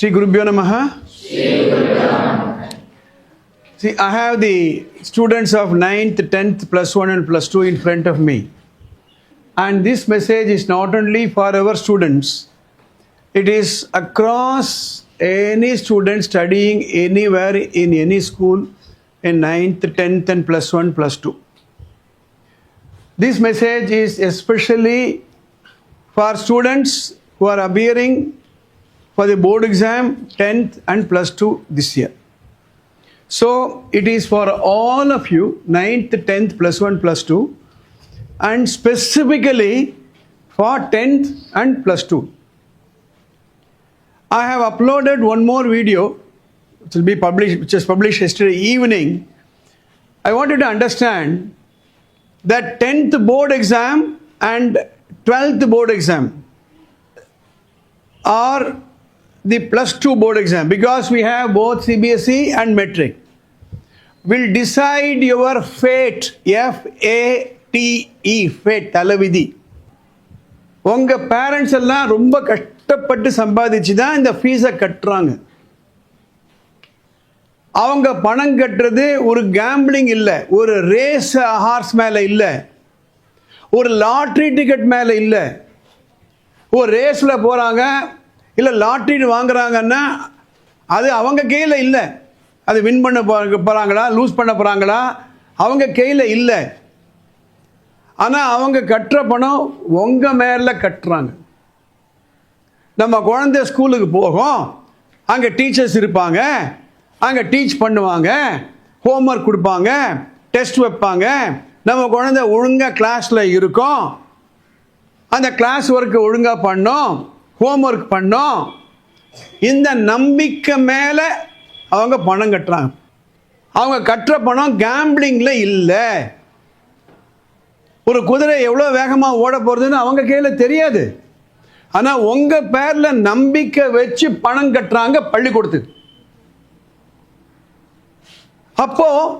Sri Gurubhyo Namaha. See, I have the students of 9th, 10th, plus 1 and plus 2 in front of me. And this message is not only for our students, it is across any student studying anywhere in any school in 9th, 10th, and plus 1, plus 2. This message is especially for students who are appearing for the board exam 10th and plus 2 this year. So it is for all of you 9th, 10th, plus 1, plus 2 and specifically for 10th and plus 2. I have uploaded one more video which will be published which was published yesterday evening. I want you to understand that 10th board exam and 12th board exam are the plus two board exam because we have both CBSE and metric will decide your fate F A T E fate தலைவிதி. உங்க parents எல்லாம் ரொம்ப கஷ்டப்பட்டு சம்பாதிச்சு தான் இந்த ஃபீஸை கட்டுறாங்க. அவங்க பணம் கட்டுறது ஒரு கேம்பிளிங் இல்லை ஒரு ரேஸ் ஹார்ஸ் மேலே இல்லை ஒரு லாட்ரி டிக்கெட் மேலே இல்லை. ஒரு ரேஸில் போகிறாங்க இல்லை லாட்ரின்னு வாங்குறாங்கன்னா அது அவங்க கையில் இல்லை. அது வின் பண்ண போகிறாங்களா லூஸ் பண்ண போகிறாங்களா அவங்க கையில் இல்லை. ஆனால் அவங்க கட்டுற பணம் உங்கள் மேலே கட்டுறாங்க. நம்ம குழந்தை ஸ்கூலுக்கு போகும் அங்கே டீச்சர்ஸ் இருப்பாங்க அங்கே டீச் பண்ணுவாங்க ஹோம்ஒர்க் கொடுப்பாங்க டெஸ்ட் வைப்பாங்க. நம்ம குழந்தை ஒழுங்காக கிளாஸில் இருக்கும். அந்த கிளாஸ் ஒர்க்கு ஒழுங்காக பண்ணோம். ஹோம்ஒர்க் பண்ணோம். இந்த நம்பிக்கை மேலே அவங்க பணம் கட்டுறாங்க. அவங்க கட்டுற பணம் கேம்பிளிங்கில் இல்லை. ஒரு குதிரை எவ்வளோ வேகமாக ஓட போகிறதுன்னு அவங்க கையில் தெரியாது. ஆனால் உங்கள் பேரில் நம்பிக்கை வச்சு பணம் கட்டுறாங்க பள்ளிக்கூடத்துக்கு. அப்போது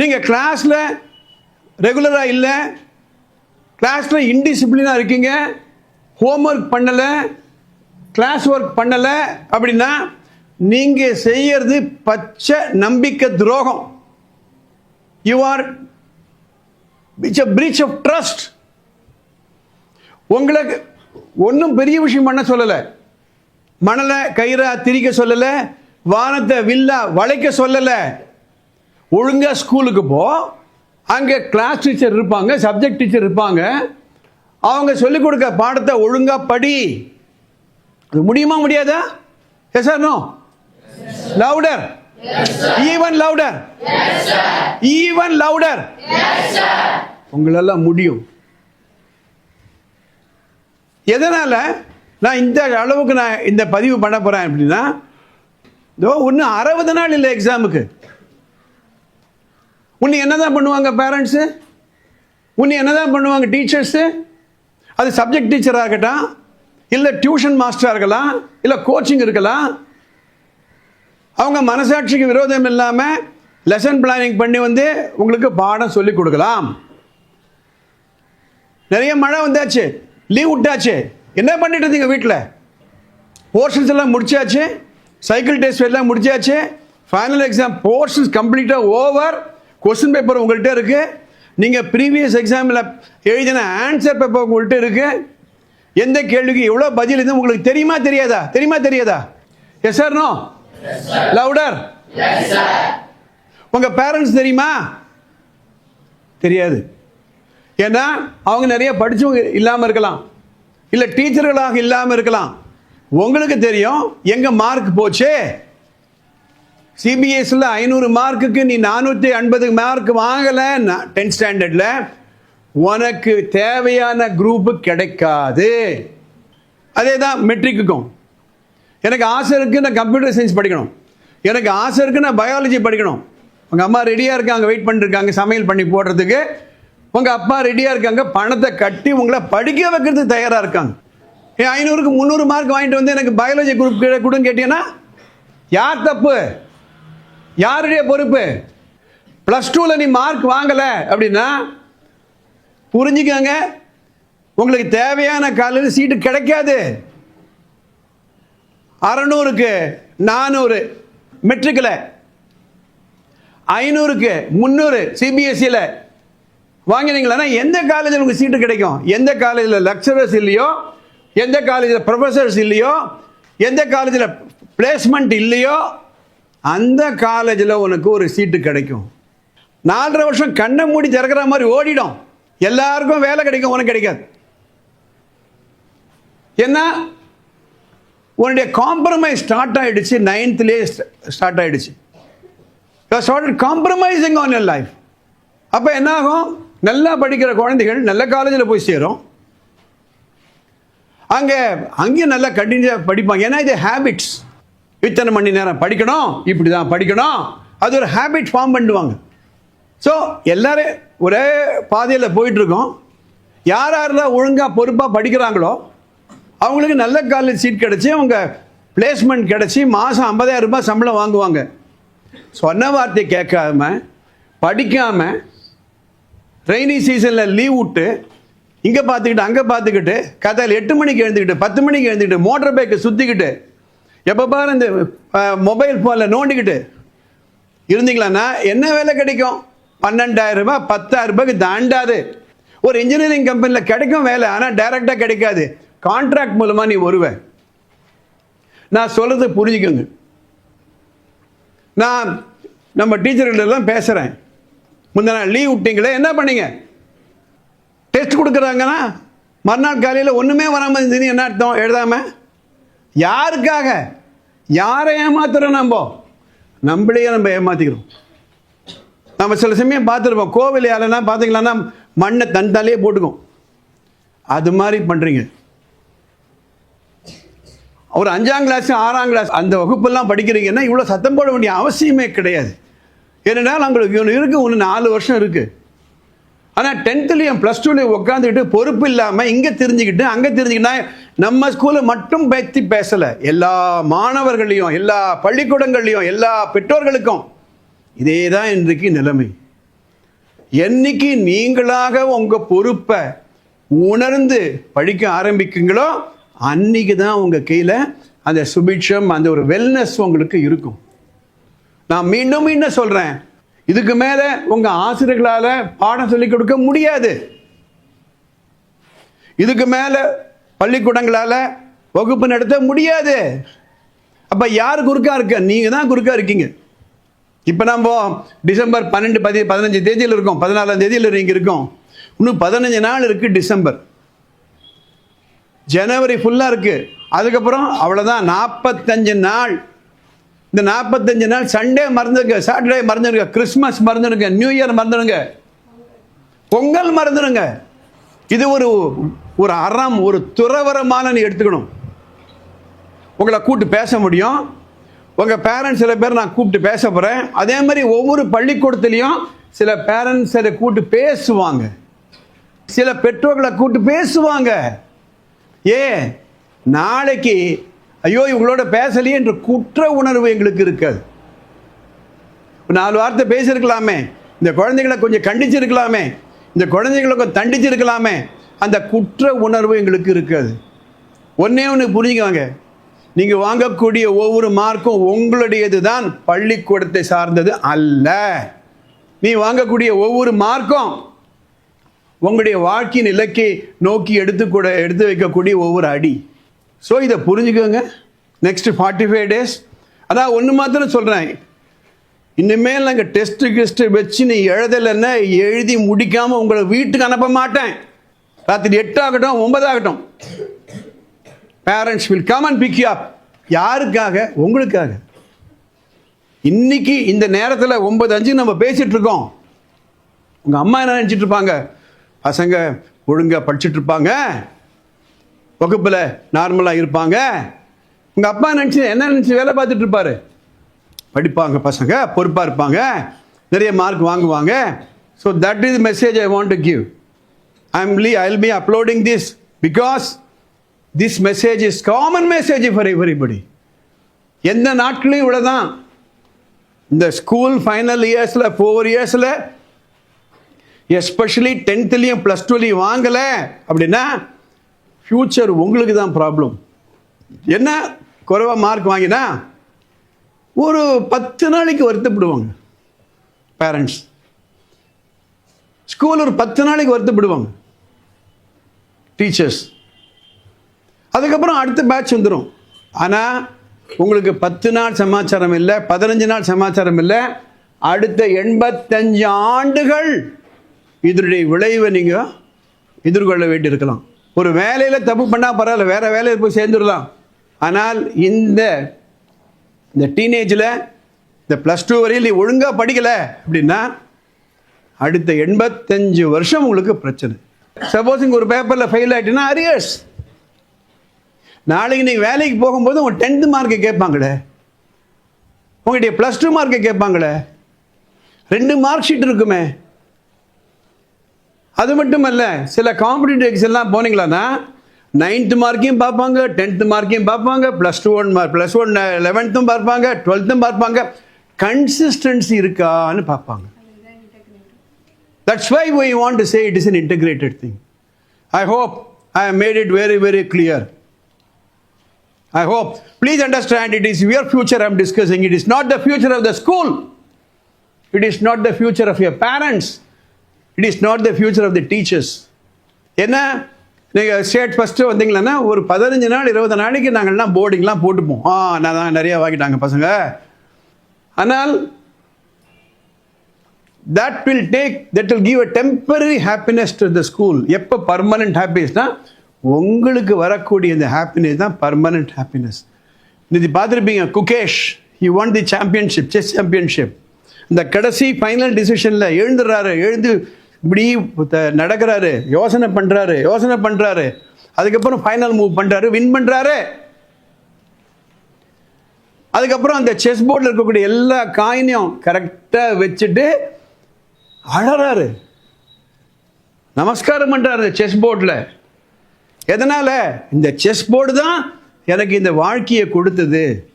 நீங்கள் கிளாஸில் ரெகுலராக இல்லை. கிளாஸில் இன்டிசிப்ளினாக இருக்கீங்க. ஹோம்ஒர்க் பண்ணலை. கிளாஸ் ஒர்க் பண்ணலை அப்படின்னா நீங்கள் செய்யறது பச்சை நம்பிக்கை துரோகம். You are it's a breach of trust உங்களுக்கு ஒன்றும் பெரிய விஷயம் பண்ண சொல்லலை. மணலை கயிறா திரிக்க சொல்லலை வானத்தை வில்லா வளைக்க சொல்லலை. ஒழுங்காக ஸ்கூலுக்கு போ. அங்கே கிளாஸ் டீச்சர் இருப்பாங்க சப்ஜெக்ட் டீச்சர் இருப்பாங்க. அவங்க சொல்லிக் கொடுக்க பாடத்தை ஒழுங்காக படி. அது முடியுமா முடியாதா? Yes or no louder even louder even louder உங்களெல்லாம் முடியும். எதனால்? நான் இந்த அளவுக்கு நான் இந்த பதிவு பண்ண போகிறேன் அப்படின்னா இதோ இன்னும் அறுபது நாள் இல்லை எக்ஸாமுக்கு உன்னை என்ன தான் பண்ணுவாங்க பேரண்ட்ஸு உன்னை என்ன தான் பண்ணுவாங்க டீச்சர்ஸு அது சப்ஜெக்ட் டீச்சராக இருக்கட்டும் இல்லை டியூஷன் மாஸ்டராக இருக்கலாம் இல்லை கோச்சிங் இருக்கலாம் அவங்க மனசாட்சிக்கு விரோதம் இல்லாமல் லெசன் பிளானிங் பண்ணி வந்து உங்களுக்கு பாடம் சொல்லி கொடுக்கலாம். நிறைய மழை வந்தாச்சு. லீவ் விட்டாச்சு. என்ன பண்ணிட்டு இருந்தீங்க வீட்டில் போர்ஷன்ஸ் எல்லாம் முடிச்சாச்சு. சைக்கிள் டெஸ்ட் எல்லாம் முடிச்சாச்சு. ஃபைனல் எக்ஸாம் போர்ஷன்ஸ் கம்ப்ளீட்டாக ஓவர் கொஸ்டின் பேப்பர் உங்கள்கிட்ட இருக்குது நீங்கள் ப்ரீவியஸ் எக்ஸாமில் எழுதின ஆன்சர் பேப்பர் உங்கள்கிட்ட இருக்குது எந்த கேள்விக்கு எவ்வளோ பதில் இது உங்களுக்கு தெரியுமா தெரியாதா? தெரியுமா தெரியாதா? எஸ் சார் நோ லவுடர் உங்கள் பேரண்ட்ஸ் தெரியுமா? தெரியாது. ஏன்னா அவங்க நிறைய படித்தவங்க இல்லாமல் இருக்கலாம். இல்லை டீச்சர்களாக இல்லாமல் இருக்கலாம். உங்களுக்கு தெரியும் எங்கே மார்க் போச்சு? சிபிஎஸ்சியில் ஐநூறு மார்க்குக்கு நீ நானூற்றி ஐம்பது மார்க் வாங்கலை டென்த் ஸ்டாண்டர்டில் உனக்கு தேவையான குரூப்பு கிடைக்காது. அதே தான் மெட்ரிக்குக்கும் எனக்கு ஆசை இருக்குது நான் கம்ப்யூட்டர் சயின்ஸ் படிக்கணும். எனக்கு ஆசை இருக்குது நான் பயாலஜி படிக்கணும். உங்கள் அம்மா ரெடியாக இருக்காங்க வெயிட் பண்ணிருக்காங்க சமையல் பண்ணி போடுறதுக்கு. உங்கள் அப்பா ரெடியாக இருக்காங்க பணத்தை கட்டி உங்களை படிக்க வைக்கிறதுக்கு தயாராக இருக்காங்க. ஏன் ஐநூறுக்கு முந்நூறு மார்க் வாங்கிட்டு வந்து எனக்கு பயாலஜி குரூப் கொடுன்னு கேட்டீங்கன்னா யார் தப்பு? யாருடைய பொறுப்பு? ப்ளஸ் டூவில் நீ மார்க் வாங்கலை அப்படின்னா புரிஞ்சுக்கோங்க. உங்களுக்கு தேவையான காலையில் சீட்டு கிடைக்காது. அறநூறுக்கு நானூறு மெட்ரிக்கில் ஐநூறுக்கு முந்நூறு சிபிஎஸ்சியில் வாங்கினீங்களா? எந்த காலேஜில் உங்களுக்கு சீட்டு கிடைக்கும்? எந்த காலேஜில் லெக்சரர்ஸ் இல்லையோ? எந்த காலேஜில் ப்ரொஃபஸர்ஸ் இல்லையோ? எந்த காலேஜில் பிளேஸ்மெண்ட் இல்லையோ? அந்த காலேஜில் உனக்கு ஒரு சீட்டு கிடைக்கும். நாலரை வருஷம் கண்ணை மூடி திறக்கிற மாதிரி ஓடிடும். எல்லாருக்கும் வேலை கிடைக்கும் உனக்கு கிடைக்காது. என்ன? உன்னுடைய காம்ப்ரமைஸ் ஸ்டார்ட் ஆயிடுச்சு நைன்த்லேயே ஸ்டார்ட் ஆயிடுச்சு. Started compromising on your life அப்போ என்ன ஆகும் நல்லா படிக்கிற குழந்தைகள் நல்ல காலேஜில் போய் சேரும். அங்கே அங்கேயும் நல்லா கண்டினியூஸாக படிப்பாங்க. ஏன்னா இது ஹேபிட்ஸ் இத்தனை மணி நேரம் படிக்கணும் இப்படி தான் படிக்கணும். அது ஒரு ஹேபிட் ஃபார்ம் பண்ணுவாங்க. ஸோ எல்லாரும் ஒரே பாதையில் போயிட்டுருக்கோம். யார் யாரெல்லாம் ஒழுங்காக பொறுப்பாக படிக்கிறாங்களோ அவங்களுக்கு நல்ல காலேஜ் சீட் கிடச்சி அவங்க பிளேஸ்மெண்ட் கிடச்சி மாதம் ஐம்பதாயிரம் ரூபாய் சம்பளம் வாங்குவாங்க. சொன்ன வார்த்தை கேட்காம படிக்காமல் ரெய்னி சீசனில் லீவ் விட்டு இங்கே பார்த்துக்கிட்டு அங்கே பார்த்துக்கிட்டு கதையில் எட்டு மணிக்கு எழுந்துக்கிட்டு பத்து மணிக்கு எழுந்துக்கிட்டு மோட்டர் பைக்கை சுற்றிக்கிட்டு எப்போ பாரு இந்த மொபைல் ஃபோனில் நோண்டிக்கிட்டு இருந்தீங்களான்னா என்ன வேலை கிடைக்கும்? பன்னெண்டாயிரம் ரூபாய் பத்தாயிரம் ரூபாய்க்கு தாண்டாது. ஒரு இன்ஜினியரிங் கம்பெனியில் கிடைக்கும் வேலை ஆனால் டைரெக்டாக கிடைக்காது. கான்ட்ராக்ட் மூலமாக நீ வருவேன் நான் சொல்கிறது புரிஞ்சுக்கோங்க. நான் நம்ம டீச்சர்களெல்லாம் பேசுகிறேன் முந்தின நாள் லீவ் விட்டீங்களே என்ன பண்ணீங்க? டெஸ்ட் கொடுக்குறாங்கன்னா மறுநாள் காலையில் ஒன்றுமே வராமல் இருந்தது என்ன அர்த்தம்? எழுதாமல் யாருக்காக? யாரை ஏமாத்துறோம் நம்ம? நம்மளையே நம்ம ஏமாற்றிக்கிறோம் நம்ம சில சமயம் பார்த்துருப்போம். கோவில் யாருன்னா பார்த்தீங்களான்னா மண்ணை தன் தலையே போட்டுக்கும். அது மாதிரி பண்ணுறீங்க ஒரு அஞ்சாம் கிளாஸ் ஆறாம் கிளாஸ் அந்த வகுப்பெல்லாம் படிக்கிறீங்கன்னா இவ்வளோ சத்தம் போட வேண்டிய அவசியமே கிடையாது. ஏனென்றால் உங்களுக்கு ஒன்று இருக்குது ஒன்று நாலு வருஷம் இருக்குது ஆனால் டென்த்துலேயும் ப்ளஸ் டூலையும் உட்காந்துக்கிட்டு பொறுப்பு இல்லாமல் இங்கே தெரிஞ்சுக்கிட்டு அங்கே தெரிஞ்சுக்கிட்டா நம்ம ஸ்கூலை மட்டும் பற்றி பேசலை. எல்லா மாணவர்களையும் எல்லா பள்ளிக்கூடங்கள்லையும் எல்லா பெற்றோர்களுக்கும். இதே தான் இன்றைக்கு நிலைமை. என்னைக்கு நீங்களாக உங்கள் பொறுப்பை உணர்ந்து படிக்க ஆரம்பிக்குங்களோ அன்னைக்கு தான் உங்கள் கையில் அந்த சுபிட்சம் அந்த ஒரு வெல்னஸ் உங்களுக்கு இருக்கும். நான் மீண்டும் மீண்டும் சொல்கிறேன் இதுக்கு மேலே உங்கள் ஆசிரியர்களால் பாடம் சொல்லிக் கொடுக்க முடியாது. இதுக்கு மேலே பள்ளிக்கூடங்களால் வகுப்பு நடத்த முடியாது. அப்போ யார் குறுக்காக இருக்க? நீங்கள் தான் குறுக்காக இருக்கீங்க. இப்போ நம்ம டிசம்பர் பன்னெண்டு பதி பதினஞ்சு தேதியில் இருக்கோம். பதினாலாம் தேதியில் இங்கே இருக்கோம். இன்னும் பதினஞ்சு நாள் இருக்குது டிசம்பர். ஜனவரி ஃபுல்லாக இருக்குது அதுக்கப்புறம் அவ்வளோதான் நாற்பத்தஞ்சு நாள். இந்த நாற்பத்தஞ்சு நாள் சண்டே மறந்துடுங்க சாட்டர்டே மறந்துடுங்க கிறிஸ்மஸ் மறந்துடுங்க நியூ இயர் மறந்துடுங்க பொங்கல் மறந்துடுங்க இது ஒரு ஒரு அறம் ஒரு துறவரமான நீ எடுத்துக்கணும். உங்களை கூட்டு பேச முடியும். உங்கள் பேரண்ட்ஸ் சில பேர் நான் கூப்பிட்டு பேச போகிறேன் அதே மாதிரி ஒவ்வொரு பள்ளிக்கூடத்துலேயும் சில பேரண்ட்ஸ் அதை கூப்பிட்டு பேசுவாங்க. சில பெற்றோர்களை கூப்பிட்டு பேசுவாங்க. ஏ நாளைக்கு ஐயோ இவங்களோட பேசலையே என்ற குற்ற உணர்வு எங்களுக்கு இருக்காது. நாலு வார்த்தை பேசியிருக்கலாமே. இந்த குழந்தைகளை கொஞ்சம் கண்டிச்சிருக்கலாமே. இந்த குழந்தைகளை கொஞ்சம் தண்டிச்சிருக்கலாமே. அந்த குற்ற உணர்வு எங்களுக்கு இருக்காது. ஒன்றே ஒன்று புரிஞ்சுக்குவாங்க நீங்கள் வாங்கக்கூடிய ஒவ்வொரு மார்க்கும் உங்களுடையது தான் பள்ளிக்கூடத்தை சார்ந்தது அல்ல. நீ வாங்கக்கூடிய ஒவ்வொரு மார்க்கும் உங்களுடைய வாழ்க்கையின் இலக்கை நோக்கி எடுத்துக்கூட எடுத்து வைக்கக்கூடிய ஒவ்வொரு அடி. ஸோ இதை புரிஞ்சுக்கோங்க. நெக்ஸ்ட் ஃபார்ட்டி ஃபைவ் டேஸ் அதான் ஒன்று மாத்திரம் சொல்கிறேன் இனிமேல் நாங்கள் டெஸ்ட்டு கிஸ்ட்டு வச்சு நீ எழுதலைன்னா எழுதி முடிக்காமல் உங்களை வீட்டுக்கு அனுப்ப மாட்டேன். ராத்திரி எட்டாகட்டும் ஒன்பதாகட்டும். Parents will come and pick up யாருக்காக? உங்களுக்காக. இன்னைக்கு இந்த நேரத்தில் ஒன்பது அஞ்சு நம்ம பேசிகிட்டு இருக்கோம். உங்கள் அம்மா என்ன நினச்சிட்டு இருப்பாங்க? பசங்க ஒழுங்காக படிச்சுட்டு இருப்பாங்க. வகுப்பில் நார்மலாக இருப்பாங்க. உங்கள் அப்பா நினச்சி என்ன நினச்சி வேலை பார்த்துட்டு இருப்பாரு? படிப்பாங்க பசங்க பொறுப்பாக இருப்பாங்க. நிறைய மார்க் வாங்குவாங்க. So that is message I want to give I am Li I will be uploading this because this message is common message for everybody எந்த நாட்களையும் இவ்வளோ தான் இந்த ஸ்கூல் ஃபைனல் இயர்ஸில் ஃபோர் இயர்ஸில் எஸ்பெஷலி டென்த்துலேயும் ப்ளஸ் டூலையும் வாங்கலை. அப்படின்னா ஃப்யூச்சர் உங்களுக்கு தான் ப்ராப்ளம் என்ன? குறைவாக மார்க் வாங்கினா ஒரு பத்து நாளைக்கு வருத்தப்படுவாங்க பேரண்ட்ஸ் ஸ்கூல் ஒரு பத்து நாளைக்கு வருத்தப்படுவாங்க டீச்சர்ஸ் அதுக்கப்புறம் அடுத்த பேட்ச் வந்துடும் ஆனால் உங்களுக்கு பத்து நாள் சமாச்சாரம் இல்லை பதினஞ்சு நாள் சமாச்சாரம் இல்லை அடுத்த எண்பத்தஞ்சு ஆண்டுகள் இதனுடைய விளைவை நீங்கள் எதிர்கொள்ள வேண்டியிருக்கலாம். ஒரு வேலையில் தப்பு பண்ணால் பரவாயில்ல வேறு வேலையில் போய் சேர்ந்துடலாம். ஆனால் இந்த இந்த டீனேஜில் இந்த ப்ளஸ் டூ வரையில் நீ ஒழுங்காக படிக்கலை அப்படின்னா அடுத்த எண்பத்தஞ்சு வருஷம் உங்களுக்கு பிரச்சனை. சப்போஸ் இங்கே ஒரு பேப்பரில் ஃபெயில் ஆகிட்டுன்னா அரியர்ஸ் நாளைக்கு நீங்கள் வேலைக்கு போகும்போது உங்கள் டென்த்து மார்க்கை கேட்பாங்களே? உங்கள்கிட்ட ப்ளஸ் டூ மார்க்கை கேட்பாங்களே? ரெண்டு மார்க் ஷீட் இருக்குமே. அது மட்டும் அல்ல சில காம்படிட்டிவ் எக்ஸாம்லாம் போனீங்களான்னா நைன்த்து மார்க்கையும் பார்ப்பாங்க டென்த்து மார்க்கையும் பார்ப்பாங்க plus two one mark plus one லெவன்த்தும் பார்ப்பாங்க டுவெல்த்தும் பார்ப்பாங்க. கன்சிஸ்டன்சி இருக்கான்னு பார்ப்பாங்க. That's why we want to say it is an integrated thing I hope I made it very very clear. I hope. Please understand it is your future I'm discussing. It is not the future of the school. It is not the future of your parents. It is not the future of the teachers. என்ன நீங்கள் state first வந்தீங்களன்னா ஒரு பதினஞ்சு நாள் இருபது நாளைக்கு நாங்கள்லாம் போர்டிங்லாம் போட்டுப்போம் ஆ நான் தான் நிறையா வாங்கிட்டாங்க பசங்க ஆனால் that will take that will give a temporary happiness to the school எப்போ பர்மனன்ட் ஹாப்பினஸ்னா உங்களுக்கு வரக்கூடிய இந்த ஹாப்பினஸ் தான் பர்மனன்ட் ஹாப்பினஸ் இது பார்த்துருப்பீங்க Gukesh you won the championship chess championship இந்த கடைசி ஃபைனல் டிசிஷனில் எழுந்துடுறாரு எழுந்து இப்படி நடக்கிறாரு யோசனை பண்ணுறாரு யோசனை பண்ணுறாரு அதுக்கப்புறம் ஃபைனல் மூவ் பண்ணுறாரு வின் பண்ணுறாரு அதுக்கப்புறம் அந்த செஸ் போர்டில் இருக்கக்கூடிய எல்லா காயினையும் கரெக்டாக வச்சுட்டு அழறாரு நமஸ்காரம் பண்ணுறாரு செஸ் போர்டில் எதனால்? இந்த செஸ் போர்டு தான் எனக்கு இந்த வாழ்க்கையை கொடுத்தது.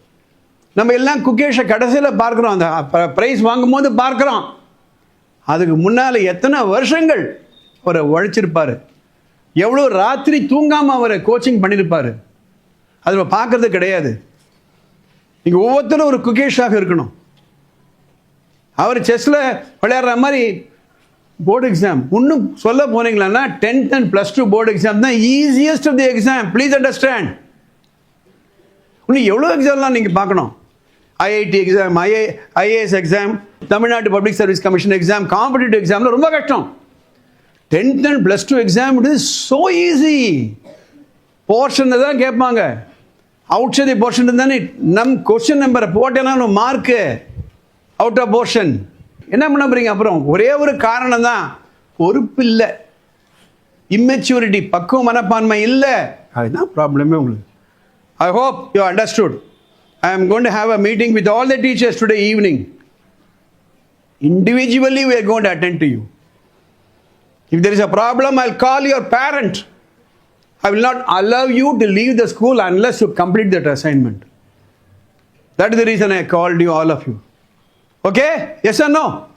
நம்ம எல்லாம் குகேஷை கடைசியில் பார்க்குறோம். அந்த ப்ரைஸ் வாங்கும்போது பார்க்குறோம். அதுக்கு முன்னால் எத்தனை வருஷங்கள் அவரை உழைச்சிருப்பார். எவ்வளோ ராத்திரி தூங்காமல் அவரை கோச்சிங் பண்ணியிருப்பார் அது நம்ம கிடையாது. நீங்கள் ஒவ்வொருத்தரும் ஒரு குகேஷாக இருக்கணும். அவர் செஸ்ஸில் விளையாடுற மாதிரி போர்டு எக்ஸாம் இன்னும் சொல்ல போனீங்களான்னா tenth and plus two board exam தான் easiest of the exam please understand இன்னும் எவ்வளோ எக்ஸாம்லாம் நீங்கள் பார்க்கணும்? IIT exam IA IAS exam Tamil Nadu public service commission exam competitive எக்ஸாமில் ரொம்ப கஷ்டம். Tenth and plus two exam it is so easy portion தான் கேட்பாங்க. அவுட் சைட் போர்ஷன் தானே நம் கொஸ்டின் நம்பரை போட்டேன்னா மார்க்கு அவுட் ஆஃப் போர்ஷன் என்ன பண்ண போறீங்க அப்புறம் ஒரே ஒரு காரணம் தான் பொறுப்பு இல்லை இம்மெச்சூரிட்டி பக்குவ மனப்பான்மை இல்லை அதுதான் ப்ராப்ளமே உங்களுக்கு I hope you understood I am going to have a meeting with all the teachers today evening individually we are going to attend to you if there is a problem I call your parent I will not allow you to leave the school unless you complete that assignment that is the reason I called you all of you yes or no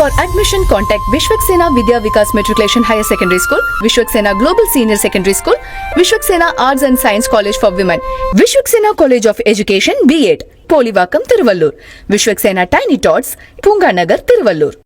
For admission, contact Vishwaksena Vidya Vikas Matriculation Higher Secondary School, Vishwaksena Global Senior Secondary School, Vishwaksena Arts and Science College for Women, Vishwaksena College of Education, B.Ed, Polivakam, Tiruvallur, Vishwaksena Tiny Tots, Punganagar, Tiruvallur.